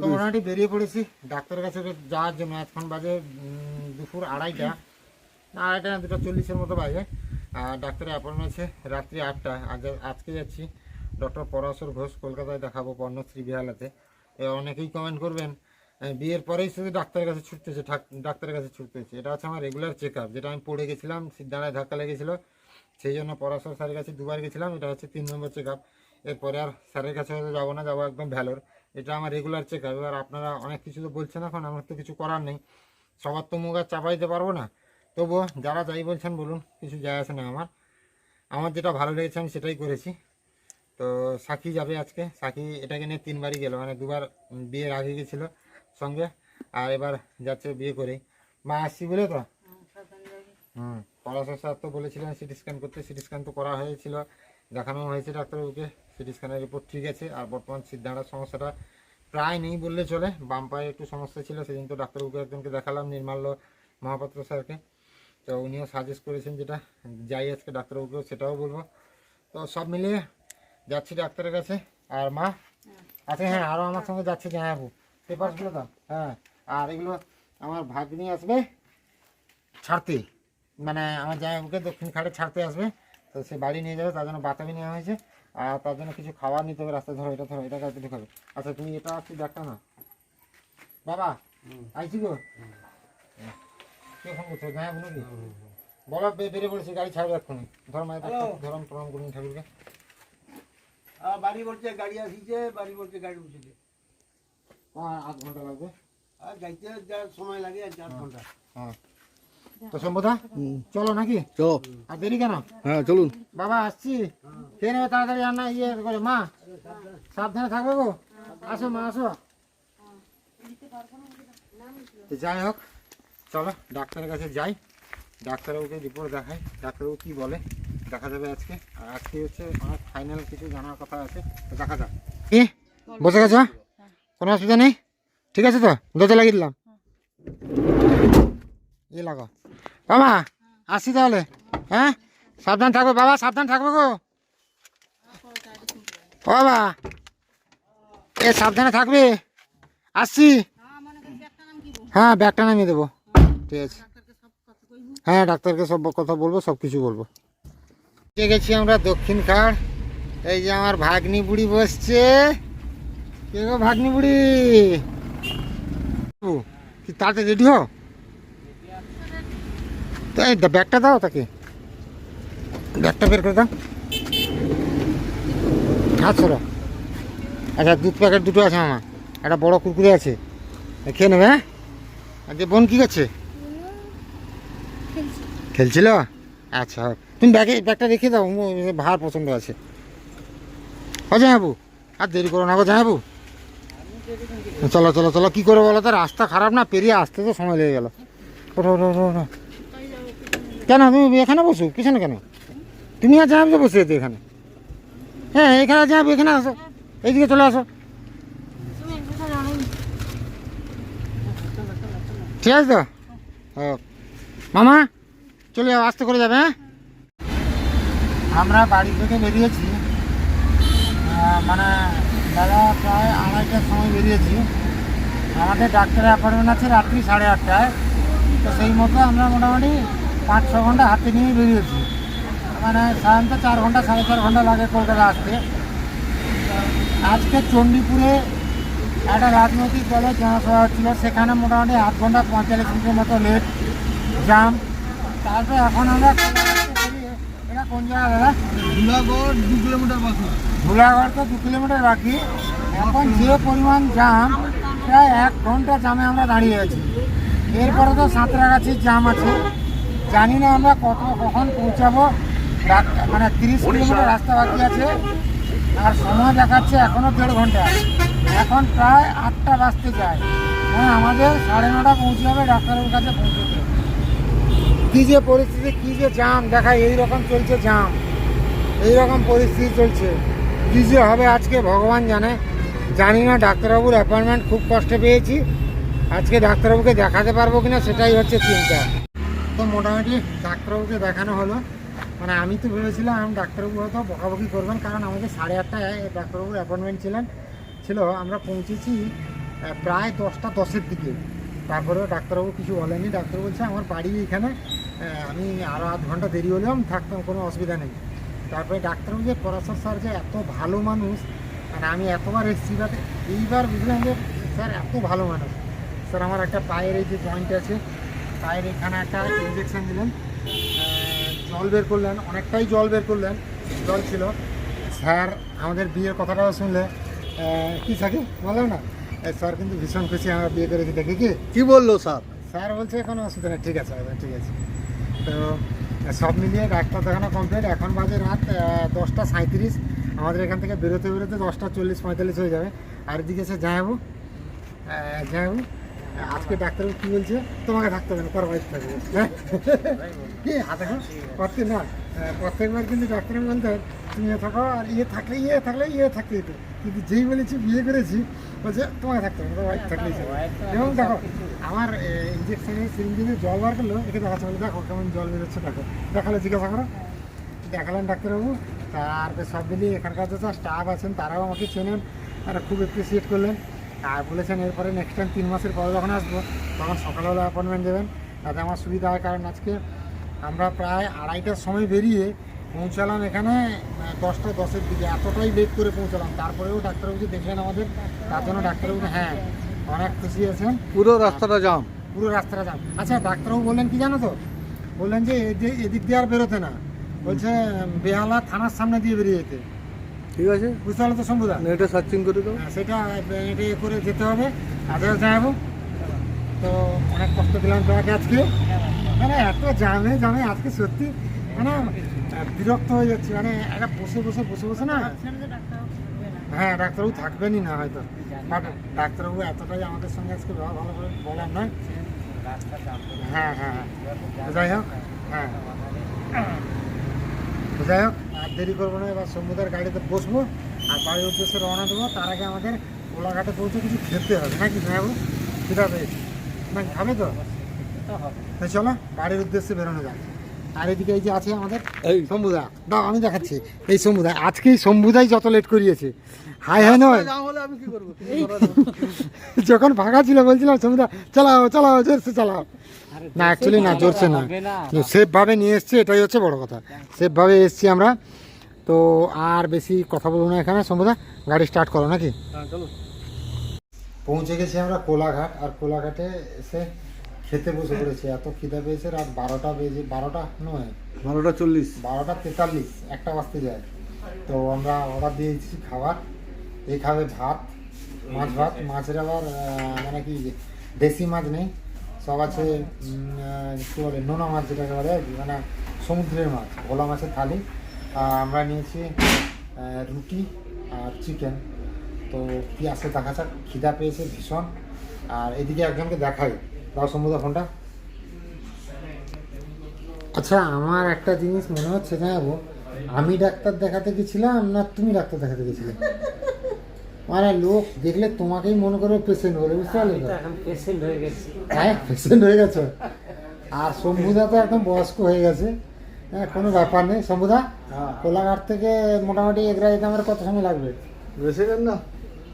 তো বেরিয়ে পড়েছি। ডাক্তারের কাছে যাওয়ার জন্য এখন বাজে দুপুর আড়াইটা। না আড়াইটা না, দুটো চল্লিশের মতো বাজে। আর ডাক্তারের অ্যাপয়েন্টমেন্ট আছে রাত্রি আটটা। আজ আজকে যাচ্ছি। ডক্টর পরাশর ঘোষ কলকাতায় দেখাবো পর্ণশ্রী বিহালাতে। অনেকেই কমেন্ট করবেন বিয়ের পরেই শুধু ডাক্তারের কাছে ছুটতেছে ডাক্তারের কাছে ছুটতেছে। এটা হচ্ছে আমার রেগুলার চেক যেটা আমি পড়ে গেছিলাম সিদ্ধারায় ধাক্কা লেগেছিলো। সেই জন্য পরাশর স্যারের কাছে দুবার গেছিলাম। এটা হচ্ছে তিন নম্বর চেক আপ এরপরে আর স্যারের কাছে হয়তো যাব না, যাব একদম ভ্যালোর। এটা আমার রেগুলার চেক আপ এবার আপনারা অনেক কিছু তো বলছেন এখন আমার তো কিছু করার নেই। সবার তো মুখ আর চাপাই দিতে পারব না। তবুও যারা যাই বলছেন বলুন কিছু যায় আসে না আমার। আমার যেটা ভালো লেগেছে আমি সেটাই করেছি। তো সাকি যাবে আজকে। সাকি এটাকে নিয়ে তিনবারই গেল মানে দুবার বিয়ের আগে গেছিল সঙ্গে আর এবার যাচ্ছে বিয়ে করেই। মা আসছি বলে তো? হুম পড়াশোনা স্যার তো বলেছিলেন সিটি স্ক্যান করতে সিটি স্ক্যান তো করা হয়েছিল। দেখানো হয়েছে ডাক্তারবাবুকে সিটি স্ক্যানের রিপোর্ট ঠিক আছে আর বর্তমান সিদ্ধান্তের সমস্যাটা প্রায় নেই বললে চলে। বাম পায়ে একটু সমস্যা ছিল সেদিন তো ডাক্তারবাবুকে একজনকে দেখালাম নির্মাল্য মহাপাত্র স্যারকে। তো উনিও সাজেস্ট করেছেন যেটা যাই আজকে ডাক্তারবাবুকেও সেটাও বলব। তো সব মিলিয়ে যাচ্ছি ডাক্তারের কাছে। আর মা? আচ্ছা হ্যাঁ আরও আমার সঙ্গে যাচ্ছে জামাইবাবু পেপারসগুলো তো? হ্যাঁ। আর এগুলো আমার ভাগ্নি আসবে ছাড়তে। মানে আমার জামাইবাবুকে দক্ষিণ খাটে ছাড়তে আসবে। তো সে বাড়ি নিয়ে যাবে তার জন্য বাতাবি নেওয়া হয়েছে। আর তার জন্য কিছু খাবার নিতে হবে রাস্তা ধরো এটা ধরো এটা কাছে ঢুকাবে আচ্ছা তুমি এটা একটু দেখা না। বাবা আইছি গো। কে ফোন করছ নাকি বলো বে- বেরিয়ে পড়েছি গাড়ি ছাড়বে এক্ষুনি। ধরো মায়ের ধরম প্রণাম করুন ঠাকুরকে। বাড়ি বলছে গাড়ি আসিছে বাড়ি বলছে গাড়ি উঠেছে। আধ ঘণ্টা লাগবে। আর যাইতে যা সময় লাগে আর চার ঘণ্টা। হ্যাঁ। তো সম্বোধা চলো নাকি? চলো। আর দেরি কেন? হ্যাঁ চলুন। বাবা আসছি। খেয়ে নেবে তাড়াতাড়ি রান্না ইয়ে করে? মা সাবধানে থাকবে গো। আসো মা আসো। যাই হোক চলো ডাক্তারের কাছে যাই। ডাক্তারবাবুকে রিপোর্ট দেখাই। ডাক্তারবাবু কি বলে? দেখা যাবে আজকে। আর আজকে হচ্ছে আমার ফাইনাল কিছু জানার কথা আছে। তো দেখা যাক। কি? বসে গেছো? কোনো অসুবিধা নেই? ঠিক আছে তো? দোতে লাগিয়ে দিলাম। ইয়ে লাগো। বাবা, আসি তাহলে হ্যাঁ? সাবধান থাকবে বাবা, সাবধান থাকবে গো। বাবা, এ সাবধানে থাকবে? আসছি হ্যাঁ ব্যাগটা নামিয়ে দেবো। ঠিক আছে। হ্যাঁ ডাক্তারকে সব কথা বলব, সব কিছু বলব। গেছি আমরা দক্ষিণ খাড়। এই যে আমার ভাগ্নি বুড়ি বসছে। কে গো ভাগ্নি বুড়ি? কি, তাড়াতাড়ি রেডি হও। তো এই ব্যাগটা দাও তাকে। ব্যাগটা বের করে দাও। হাত সরো আচ্ছা দুধ প্যাকেট দুটো আছে আমার। একটা বড় কুরকুরে আছে। খেয়ে নেবে হ্যাঁ? আর যে বোন কী করছে? খেলছিল? আচ্ছা তুমি ব্যাগে, ব্যাগটা রেখে দাও ভার পছন্দ আছে। ও জামাবু আর দেরি করো না গো জামাবু চলো চলো চলো, কী করে বলো তো? রাস্তা খারাপ না, পেরিয়ে আসতে তো সময় লেগে গেল। ওঠো ওঠো ওঠো। কেন? তুমি এখানে বসো? পিছনে কেন? তুমি আর জানাব বসে যেতে এখানে। হ্যাঁ এখানে যাব এখানে আসো। এইদিকে চলে আসো। ঠিক আছে তো? মামা, চলে যাও, আস্তে করে যাবে হ্যাঁ? আমরা বাড়ি থেকে বেরিয়েছি। মানে বেলা প্রায় আড়াইটার সময় বেরিয়েছি। আমাদের ডাক্তারের অ্যাপয়েন্টমেন্ট আছে রাত্রি সাড়ে আটটায়। তো সেই মতো আমরা মোটামুটি পাঁচ ছ ঘণ্টা হাতে নিয়ে বেরিয়েছি। মানে সাধারণত চার ঘণ্টা সাড়ে চার ঘণ্টা লাগে কলকাতা আসতে। আজকে চণ্ডীপুরে একটা রাজনৈতিক দলের জনসভা হচ্ছিল। সেখানে মোটামুটি আধ ঘণ্টা পঁয়তাল্লিশ মিনিটের মতো লেট জাম। তারপরে এখন আমরা এটা কোন জায়গা দাদা? ধুলাগড় দু কিলোমিটার বাকি। ধুলাগড় তো দু কিলোমিটার বাকি। এখন যে পরিমাণ জাম প্রায় এক ঘণ্টা জামে আমরা দাঁড়িয়ে আছি। এরপরে তো সাঁতরাগাছির জাম আছে। জানি না আমরা কত, কখন পৌঁছাবো। মানে তিরিশ কিলোমিটার রাস্তা বাকি আছে। আর সময় দেখাচ্ছে এখনও দেড় ঘণ্টা। এখন প্রায় আটটা বাজতে যায়। হ্যাঁ আমাদের সাড়ে নটা পৌঁছে যাবে ডাক্তারের কাছে পৌঁছতে। কী যে পরিস্থিতি, কী যে জাম দেখা এই রকম চলছে জাম এই রকম পরিস্থিতি চলছে। কী যে হবে আজকে, ভগবান জানে। জানি না, ডাক্তারবাবুর অ্যাপয়েন্টমেন্ট খুব কষ্টে পেয়েছি। আজকে ডাক্তারবাবুকে দেখাতে পারব কিনা, সেটাই হচ্ছে চিন্তা। তো মোটামুটি ডাক্তারবাবুকে দেখানো হলো। মানে আমি তো ভেবেছিলাম ডাক্তারবাবু হয়তো বকাবকি করবেন, কারণ আমাদের সাড়ে আটটায় ডাক্তারবাবুর অ্যাপয়েন্টমেন্ট ছিলেন। ছিল, আমরা পৌঁছেছি প্রায় দশটা দশের দিকে। তারপরেও ডাক্তারবাবু কিছু বলেনি ডাক্তার বলছে, আমার বাড়ি এখানে আমি আরও আধ ঘণ্টা দেরি হলেও থাকতাম, কোনো অসুবিধা নেই। তারপরে ডাক্তারবাবু যে পরাশর স্যার যে এত ভালো মানুষ মানে আমি এতবার এসেছি এইবার বুঝলাম যে স্যার এত ভালো মানুষ। স্যার, আমার একটা পায়ের এই যে জয়েন্ট আছে। পায়ের এখানে একটা ইঞ্জেকশন দিলেন। জল বের করলেন অনেকটাই জল বের করলেন জল ছিল। স্যার আমাদের বিয়ের কথাটাও শুনলে কি থাকে বলো না? স্যার কিন্তু ভীষণ খুশি আমরা বিয়ে করেছি দেখে কি? কী বলল স্যার? স্যার বলছে কোনো অসুবিধা নেই ঠিক আছে ঠিক আছে। তো সব মিলিয়ে ডাক্তার দেখানো কমপ্লিট এখন বাজে রাত দশটা সাঁত্রিশ আমাদের এখান থেকে বেরোতে বেরোতে দশটা চল্লিশ পঁয়তাল্লিশ হয়ে যাবে। আর এদিকে এসে জানাব জানাব আজকে ডাক্তারবাবু কী বলছে? তোমাকে থাকতে হবে না তোর ওয়াইফ থাকবে। হ্যাঁ? কি, হাতে প্রত্যেক না। প্রত্যেকবার কিন্তু ডাক্তারবাবু বলতেন তুমি থাকো, আর ইয়ে থাকলে ইয়ে থাকলে ইয়ে থাকতে দিত কিন্তু যেই বলেছি, বিয়ে করেছি, বলছে, তোমাকে থাকতে হবে ওয়াইফ থাকলেই। এবং দেখো, আমার ইঞ্জেকশনের সিরিঞ্জে জল বার করল, একে দেখাচ্ছে বলে, দেখো কেমন জল বেরোচ্ছে, দেখো। দেখালে জিজ্ঞাসা করো। দেখালেন ডাক্তারবাবু তারপরে সব মিলিয়ে এখানকার যে স্টাফ আছেন, তারাও আমাকে চেনেন, তারা খুব অ্যাপ্রিসিয়েট করলেন। আর বলেছেন এরপরে নেক্সট টাইম তিন মাসের পরে যখন আসব তখন সকালবেলা অ্যাপয়েন্টমেন্ট দেবেন। তাতে আমার সুবিধা হয় কারণ আজকে আমরা প্রায় আড়াইটার সময় বেরিয়ে পৌঁছালাম এখানে দশটা দশের দিকে। এতটাই লেট করে পৌঁছালাম। তারপরেও ডাক্তারবাবু যে দেখলেন আমাদের তার জন্য ডাক্তারবাবু হ্যাঁ অনেক খুশি আছেন। পুরো রাস্তাটা জাম। পুরো রাস্তাটা যান আচ্ছা ডাক্তারবাবু বললেন কি জানো তো? বললেন যে এদি- এদিক দিয়ে আর বেরোতে না। বলছে বেহালা থানার সামনে দিয়ে বেরিয়ে যেতে। ঠিক আছে? বুঝতে পারল তো শম্ভুদা নেটে সার্চিং করে দাও। হ্যাঁ, সেটা এটা করে যেতে হবে। আদেও যাব তো অনেক কষ্ট দিলাম তোমাকে আজকে। মানে এত জামে জামে আজকে সত্যি। মানে বিরক্ত হয়ে যাচ্ছি। মানে একটা বসে বসে বসে বসে না। হ্যাঁ ডাক্তারবাবু থাকবেনই না হয়তো। বাট ডাক্তারবাবু এতটাই আমাদের সঙ্গে আজকে ব্যবহার ভালো করে বলার নয়। হ্যাঁ হ্যাঁ হ্যাঁ। যাই হোক হ্যাঁ। যাই হোক। দেরি করব না এবার সমুদ্রের গাড়িতে বসবো। আর বাড়ির উদ্দেশ্যে রওনা দেবো। তার আগে আমাদের কোলাঘাটে পৌঁছে কিছু খেতে হবে নাকি জানাব সেটা পেয়েছি না খাবে তো? তো চলো বাড়ির উদ্দেশ্যে বেরোনো যাক। আর এদিকে এই যে আছে আমাদের এই। শম্ভুদা। দাও আমি দেখাচ্ছি। এই শম্ভুদা আজকেই শম্ভুদাই যত লেট করিয়েছে। হাই হাই নয়। আমি কি করব? যখন ফাঁকা ছিল বলছিলাম শম্ভুদা চালাও চালাও জোরসে চালাও। না অ্যাকচুয়ালি না জোরসে না। সেফভাবে নিয়ে এসছি এটাই হচ্ছে বড় কথা। সেফভাবে এসছি আমরা। তো আর বেশি কথা বলব না এখানে। শম্ভুদা গাড়ি স্টার্ট করো নাকি? হ্যাঁ পৌঁছে গেছি আমরা কোলাঘাট। আর কোলাঘাটে এসে খেতে বসে পড়েছে এত খিদে পেয়েছে রাত বারোটা বেজে বারোটা নয় বারোটা চল্লিশ। বারোটা তেতাল্লিশ একটা বাজতে যায়। তো আমরা অর্ডার দিয়েছি খাবার এই খাবে ভাত মাছ ভাত মাছের আবার মানে কি দেশি মাছ নেই সব আছে কী বলে নোনা মাছ যেটাকে বলে আর কি, মানে সমুদ্রের মাছ ভোলা মাছের থালি। আমরা নিয়েছি রুটি আর চিকেন। তো কি আসে দেখা যাক খিদা পেয়েছে ভীষণ। আর এদিকে একজনকে দেখাই। দাও সমুদ্র ফোনটা। আচ্ছা আমার একটা জিনিস মনে হচ্ছে জানাব। আমি ডাক্তার দেখাতে গেছিলাম না তুমি ডাক্তার দেখাতে গেছিলে? মানে লোক দেখলে তোমাকেই মনে করবে পেশেন্ট বলে বুঝতে পারলে পেশেন্ট হয়ে গেছি। হ্যাঁ পেশেন্ট হয়ে গেছে। আর শম্ভুদা তো একদম বয়স্ক হয়ে গেছে। হ্যাঁ কোনো ব্যাপার নেই। শম্ভুদা হ্যাঁ। কোলাঘাট থেকে মোটামুটি এগরা যেতে আমার কত সময় লাগবে? বেশি না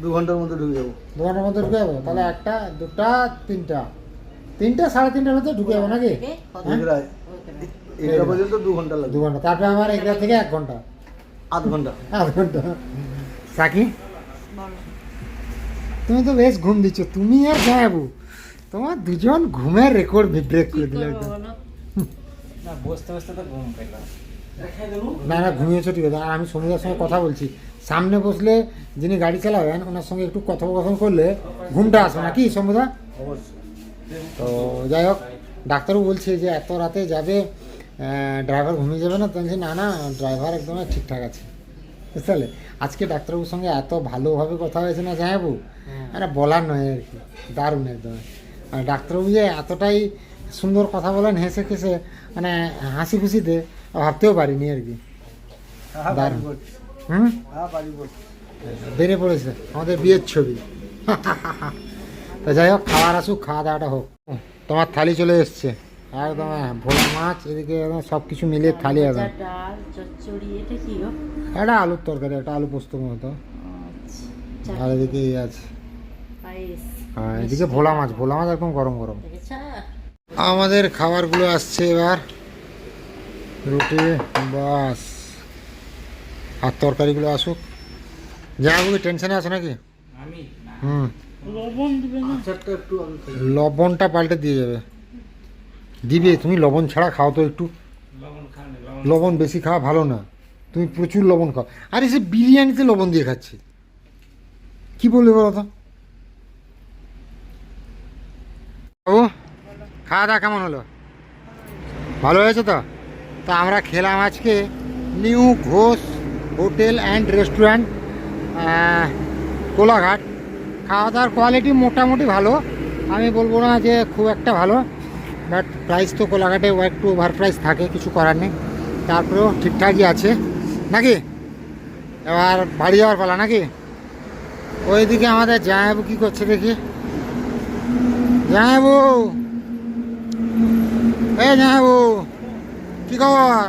দু ঘণ্টার মধ্যে ঢুকে যাব। দু ঘণ্টার মধ্যে ঢুকে যাব? তাহলে একটা দুটা তিনটা। তিনটা সাড়ে তিনটার মধ্যে ঢুকে যাব নাকি? হ্যাঁ? পর্যন্ত দু ঘণ্টা দু ঘণ্টা। তারপরে আমার এগরা থেকে এক ঘণ্টা। আধ ঘণ্টা। আধ ঘণ্টা। সাকি? তুমি তো বেশ ঘুম দিচ্ছ। তুমি আর যাব তোমার দুজন ঘুমের রেকর্ড ব্রেক করে দিলে একদম। না বসতে বসতে তো ঘুম পেলাম। না না ঘুমিয়েছো ঠিক আছে। আর আমি সমুদ্রের সঙ্গে কথা বলছি। সামনে বসলে যিনি গাড়ি চালাবেন ওনার সঙ্গে একটু কথোপকথন করলে ঘুমটা আসবে না কি সমুদা অবশ্যই। তো যাই হোক ডাক্তারও বলছে যে এত রাতে যাবে ড্রাইভার ঘুমিয়ে যাবে না তো বলছি, না না ড্রাইভার একদম ঠিকঠাক আছে। বুঝতে পারলে? আজকে ডাক্তারবাবুর সঙ্গে এত ভালোভাবে কথা হয়েছে না যাই জানাব আরে বলার নয় আর কি দারুণ একদম। মানে ডাক্তারবাবু যে এতটাই সুন্দর কথা বলেন হেসে খেসে মানে হাসি খুশিতে ভাবতেও পারিনি আর কি। হ্যাঁ দারুণ। হুম? হ্যাঁ বেড়ে পড়েছে আমাদের বিয়ের ছবি। তো যাই হোক খাবার আসুক খাওয়া দাওয়াটা হোক। তোমার থালি চলে এসছে। একদম হ্যাঁ, ভোলা মাছ এদিকে একদম সব কিছু মিলিয়ে থালি একদম। এটা একটা আলুর তরকারি একটা আলু পোস্ত মতো। আচ্ছা, আর এদিকে এই আছে। হ্যাঁ এদিকে ভোলা মাছ ভোলা মাছ একদম গরম গরম। আমাদের খাবারগুলো আসছে এবার। রুটি বাস। আর তরকারিগুলো আসুক। যা কি টেনশনে আছে নাকি? আমি? হুম। লবণ দিবে না? আচারটা একটু লবণটা পাল্টে দিয়ে যাবে। দিবে তুমি লবণ ছাড়া খাও তো একটু। লবণ খান লবণ লবণ বেশি খাওয়া ভালো না। তুমি প্রচুর লবণ খাও। আরে সে বিরিয়ানিতে লবণ দিয়ে খাচ্ছি। কি বলবে বলো তো? ও খাওয়া দাওয়া কেমন হলো? ভালো হয়েছে তো? তো আমরা খেলাম আজকে new Ghosh hotel and restaurant Kolaghat. খাওয়া দাওয়ার কোয়ালিটি মোটামুটি ভালো। আমি বলব না যে খুব একটা ভালো বাট প্রাইস তো কোলাঘাটে একটু ওভার প্রাইস থাকে কিছু করার নেই। তারপরেও ঠিকঠাকই আছে। নাকি? এবার বাড়ি যাওয়ার পালা নাকি? ওইদিকে আমাদের জামাইবাবু কী করছে দেখি। জামাইবাবু! এই জামাইবাবু কী খবর?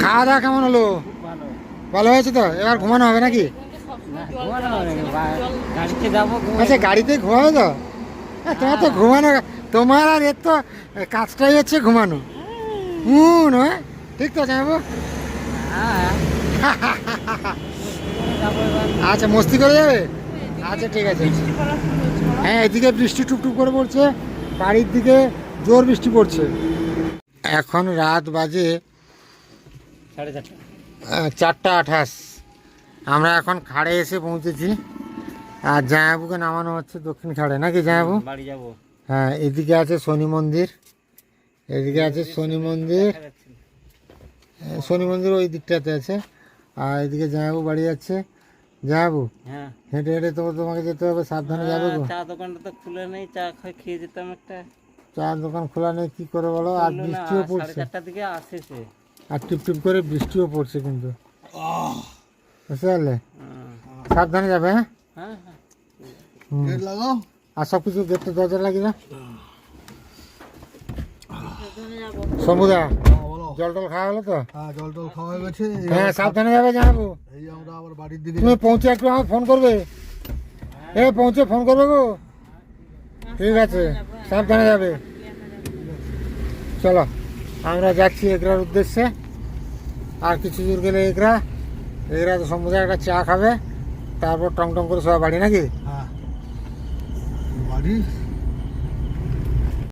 খাওয়া দাওয়া কেমন হলো? ভালো। ভালো হয়েছে তো? এবার ঘুমানো হবে নাকি? আচ্ছা গাড়িতে ঘুমাবে তো। এ, তোমার তো ঘুমানো তোমার আর এর তো কাজটাই হচ্ছে ঘুমানো। হুম নয়? ঠিক তো জানাব হ্যাঁ। আচ্ছা মস্তি করে যাবে? আচ্ছা ঠিক আছে। হ্যাঁ এদিকে বৃষ্টি টুকটুক করে পড়ছে। বাড়ির দিকে জোর বৃষ্টি পড়ছে। এখন রাত বাজে সাড়ে চারটা। চারটা আঠাশ। আমরা এখন খাড়ে এসে পৌঁছেছি। আর জায়াবুকে নামানো হচ্ছে দক্ষিণ খাড়ে। নাকি জায়াবু বাড়ি যাব। হ্যাঁ এদিকে আছে শনি মন্দির। এদিকে আছে শনি মন্দির। শনি মন্দির ওই দিকটাতে আছে। আর এদিকে জায়াবু বাড়ি যাচ্ছে। জায়াবু হ্যাঁ। হেঁটে হেঁটে তো তোমাকে যেতে হবে সাবধানে যাবে গো। চা দোকানটা তো খুলে নেই চা খাই খেয়ে যেতাম একটা। চার দোকান খোলা নেই কি করে বলো? আর বৃষ্টিও পড়ছে। চারটার দিকে আসে আর টিপ টিপ করে বৃষ্টিও পড়ছে কিন্তু। বুঝতে পারলে। সাবধানে যাবে হ্যাঁ? হ্যাঁ হ্যাঁ। গেট লাগাও। আর সব কিছু গেটটা দরজা লাগিয়ে দাও সমুদা হ্যাঁ জল টল খাওয়া হলো তো? হ্যাঁ জল টল খাওয়া হয়ে গেছে। হ্যাঁ সাবধানে যাবে জানাব এই আমরা আবার বাড়ির দিকে তুমি পৌঁছে একটু ফোন করবে? এ পৌঁছে ফোন করবে গো। ঠিক আছে সাবধানে যাবে। চলো আমরা যাচ্ছি এগরার উদ্দেশ্যে। আর কিছু দূর গেলে এগরা এগরা তো সমুদ্রে একটা চা খাবে, তারপর টং টং করে সবাই বাড়ি নাকি? হ্যাঁ। বাড়ি